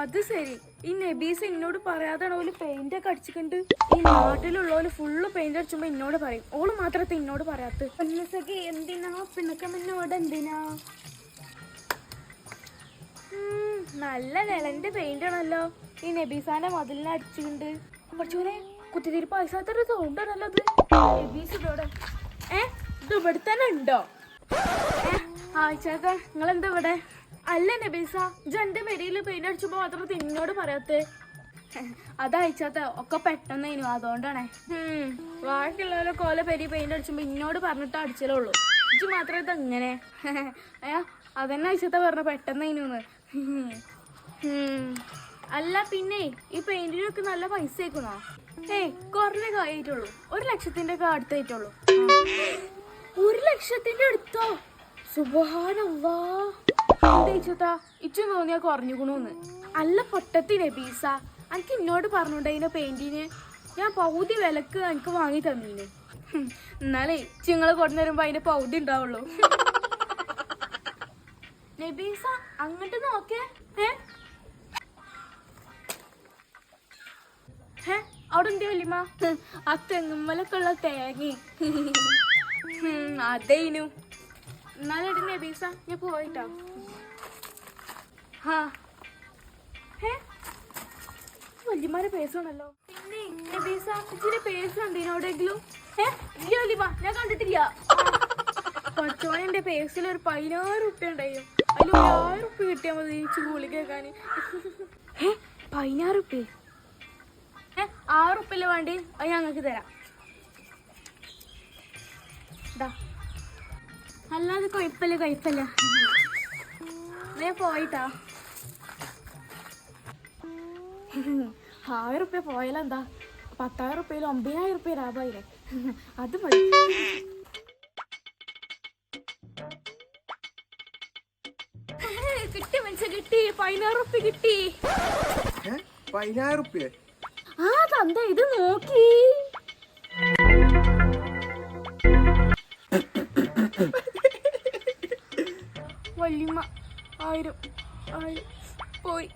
അത് ശരി. ഈ നബീസ് എന്നോട് പറയാതാണ് ഓൽ പെയിന്റ് ഒക്കെ അടിച്ചിട്ടുണ്ട് ഈ നാട്ടിലുള്ളവര് ഫുള്ള് പെയിന്റ് അടിച്ചുമ്പോ എന്നോട് പറയും. ഓൾ മാത്രത്തെ എന്നോട് പറയാത്ത. എന്തിനാ? പിണക്കം എന്നോട് എന്തിനാ? നല്ല നിലന്റെ പെയിന്റ് ആണല്ലോ. ഈ നബീസാന്റെ മതിലിനെ അടിച്ചിട്ടുണ്ട് കുറച്ചുകൂടെ കുത്തിതിരി പൈസ സൗണ്ട് ആണല്ലോ അത്. നബീസ് ഇവിടെ തന്നെ നിങ്ങൾ എന്താ ഇവിടെ? അല്ല നബീസ ജന്റെ പെരിയിൽ പെയിന്റ് അടിച്ചപ്പോ മാത്രം തിന്നോട് പറയാത്തേ. അതയച്ചാത്ത ഒക്കെ പെട്ടെന്നേനു അതുകൊണ്ടാണേ. ബാക്കിയുള്ളവരൊക്കെ ഓല പെരി പെയിന്റ് അടിച്ചുമ്പോ ഇന്നോട് പറഞ്ഞിട്ട് അടിച്ചല്ലേ ഉള്ളൂ ഇജ്ജ് മാത്രമേ ഇത് എങ്ങനെ അതന്നെ അയച്ചാത്ത പറഞ്ഞ പെട്ടെന്നേനുന്ന്. അല്ല പിന്നെ ഈ പെയിന്റിനൊക്കെ നല്ല പൈസ ആയിക്കണോ? ഏയ് കായിട്ടുള്ളൂ ഒരു ലക്ഷത്തിന്റെ ഒക്കെ അടുത്തായിട്ടുള്ളൂ. ലക്ഷത്തിന്റെ അടുത്തോ? എന്താ ഇച്ചു തോന്നിയാ കുറഞ്ഞുകുണോന്ന്. അല്ല പൊട്ടത്തിനെ നബീസ എനിക്ക് എന്നോട് പറഞ്ഞോണ്ടതിനെ പെയിന്റിന് ഞാൻ പൗതി വിലക്ക് എനിക്ക് വാങ്ങി തന്നീന്. എന്നാലേ ചിങ്ങൾ കൊണ്ടുവരുമ്പോ അതിന്റെ പൗതി ഉണ്ടാവുള്ളൂ. നബീസ അങ്ങോട്ട് നോക്കേ. ഏ അവിടെ എന്തേ വല്യമ്മ? ആ തെങ്ങുമ്മലൊക്കെയുള്ള തേങ്ങ. അതേനു എന്നാലും നബീസ ഞാൻ പോയിട്ടോ. ഹാ. വല്യമാരെ പേസാണല്ലോ പിന്നെ നബീസ ഇച്ചിരി പേസ് ഉണ്ടീനോ എവിടെയെങ്കിലും ഇല്ല വല്യമ്മ ഞാൻ കണ്ടിട്ടില്ല. എന്റെ പേസിൽ ഒരു പതിനായിരം ഉപ്പ ഉണ്ടായിരുന്നു അതിൽ ഒരു ആയിരം റുപ്യ കിട്ടിയാൽ മതി ഈ ചൂളി കേൾക്കാൻ പതിനായിരം ഏ ആറുപ്പല്ലേ വേണ്ടി? അത് ഞങ്ങൾക്ക് തരാം. അല്ലാതെ കുഴപ്പമില്ല കുഴപ്പമില്ല ഞാൻ പോയിട്ടാ. ആയിരം റുപ്യ പോയാലെന്താ പത്തായിരം റുപ്യയിൽ ഒമ്പതിനായിരം റുപ്യ ലാഭമായില്ലേ? അത് മതി. കിട്ടി മനുഷ്യ കിട്ടി. പതിനായിരം റുപ്യ കിട്ടി. പതിനായിരം റുപ്യ ആ തന്ത ഇത് നോക്കി. ആയിരം ആയിരം പോയി